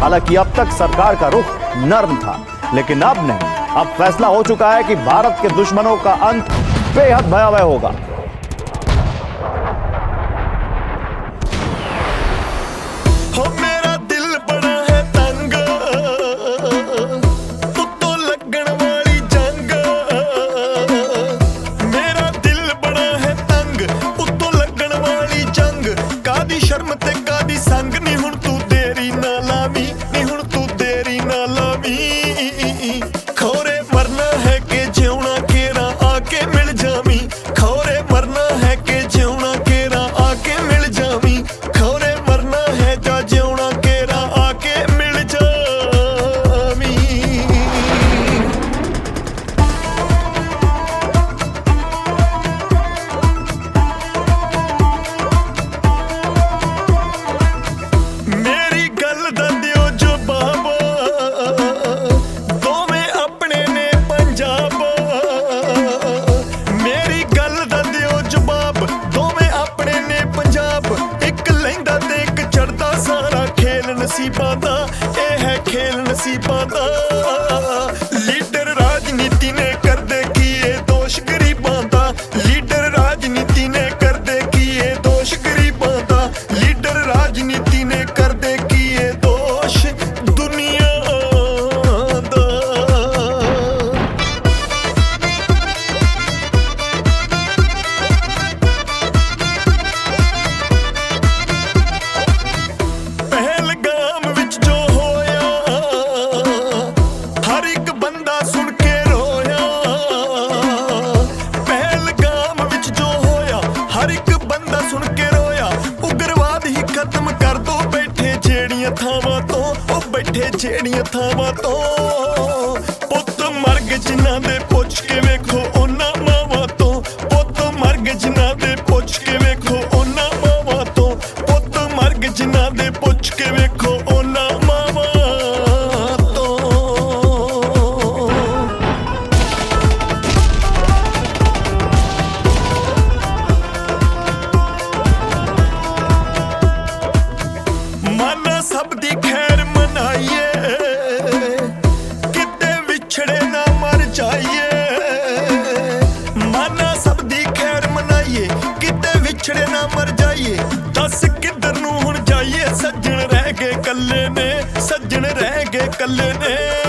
हालाँकि अब तक सरकार का रुख नर्म था, लेकिन अब नहीं। अब फैसला हो चुका है कि भारत के दुश्मनों का अंत बेहद भयावह होगा। ਨਸੀਬਾਂ ਦਾ, ਇਹ ਹੈ ਖੇਲ ਨਸੀਬਾਂ ਦਾ। ਲੀਡਰ ਰਾਜਨੀਤੀ ਨੇ ਕਰਦੇ ਕੀ ਇਹ ਦੋਸ਼ ਗਰੀਬਾਂ ਦਾ। ਲੀਡਰ ਰਾਜਨੀਤੀ ਨੇ ਕਰਦੇ ਕੀ ਇਹ ਦੋਸ਼ ਗਰੀਬਾਂ ਦਾ। ਲੀਡਰ ਰਾਜਨੀਤੀ ਨੇ ਕਰਦੇ ਜਿਹੜੀਆਂ ਥਾਵਾਂ ਤੋਂ, ਉਹ ਬੈਠੇ ਜਿਹੜੀਆਂ ਥਾਵਾਂ ਤੋਂ। ਪੁੱਤ ਮਰਗ ਗਏ ਜਿਨ੍ਹਾਂ ਦੇ ਪੁੱਛ ਕੇ ਵੇਖੋ ਉਹਨਾਂ ਮਾਵਾਂ ਤੋਂ। ਪੁੱਤ ਮਰਗ ਜਿਨ੍ਹਾਂ ਦੇ ਪੁੱਛ ਕੇ ਵੇਖੋ ਉਹਨਾਂ ਮਾਵਾਂ ਤੋਂ। ਪੁੱਤ ਮਰਗ ਗਏ ਜਿਨ੍ਹਾਂ ਦੇ ਪੁੱਛ ਕੇ ਵੇਖੋ ਕੱਲੇ ਨੇ ਸੱਜਣ ਰਹਿ ਗਏ ਕੱਲੇ ਨੇ।